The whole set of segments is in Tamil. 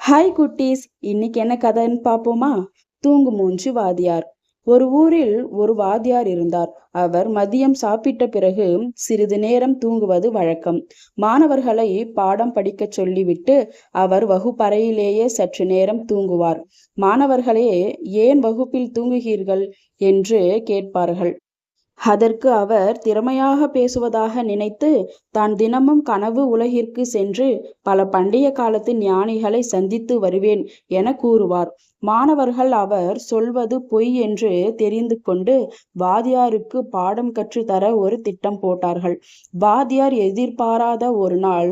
ஹாய் குட்டீஸ். இன்னைக்கு என்ன கதைன்னு பார்ப்போமா? தூங்கு மூஞ்சி வாதியார் ஒரு ஊரில் ஒரு வாத்தியார் இருந்தார். அவர் மதியம் சாப்பிட்ட பிறகு சிறிது நேரம் தூங்குவது வழக்கம். மாணவர்களை பாடம் படிக்கச் சொல்லிவிட்டு அவர் வகுப்பறையிலேயே சற்று நேரம் தூங்குவார். மாணவர்களே ஏன் வகுப்பில் தூங்குகிறீர்கள்? என்று கேட்பார்கள். அதற்கு அவர் திறமையாக பேசுவதாக நினைத்து தான் தினமும் கனவு உலகிற்கு சென்று பல பண்டைய காலத்து ஞானிகளை சந்தித்து வருவேன் என கூறுவார். மாணவர்கள் அவர் சொல்வது பொய் என்று தெரிந்து கொண்டு வாதியாருக்கு பாடம் கற்றுத்தர ஒரு திட்டம் போட்டார்கள். வாதியார் எதிர்பாராத ஒரு நாள்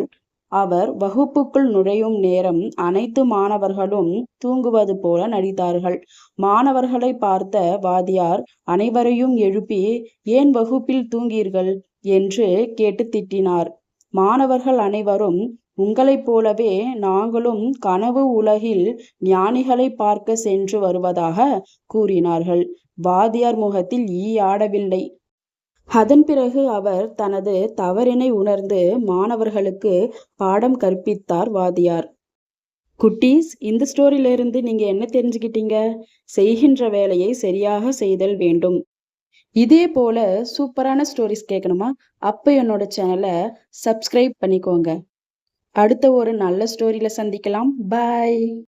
அவர் வகுப்புக்குள் நுழையும் நேரம் அனைத்து மாணவர்களும் தூங்குவது போல நடித்தார்கள். மாணவர்களை பார்த்த வாதியார் அனைவரையும் எழுப்பி ஏன் வகுப்பில் தூங்கீர்கள்? என்று கேட்டு திட்டினார். மாணவர்கள் அனைவரும் உங்களைப் போலவே நாங்களும் கனவு உலகில் ஞானிகளை பார்க்க சென்று வருவதாக கூறினார்கள். வாதியார் முகத்தில் ஈ ஆடவில்லை. அதன் பிறகு அவர் தனது தவறினை உணர்ந்து மாணவர்களுக்கு பாடம் கற்பித்தார் வாதியார். குட்டீஸ் இந்த ஸ்டோரியிலிருந்து நீங்க என்ன தெரிஞ்சுக்கிட்டீங்க? செய்கின்ற வேலையை சரியாக செய்தல் வேண்டும். இதே போல சூப்பரான ஸ்டோரிஸ் கேட்கணுமா? அப்ப என்னோட சேனலை சப்ஸ்கிரைப் பண்ணிக்கோங்க. அடுத்த ஒரு நல்ல ஸ்டோரியில சந்திக்கலாம். பாய்.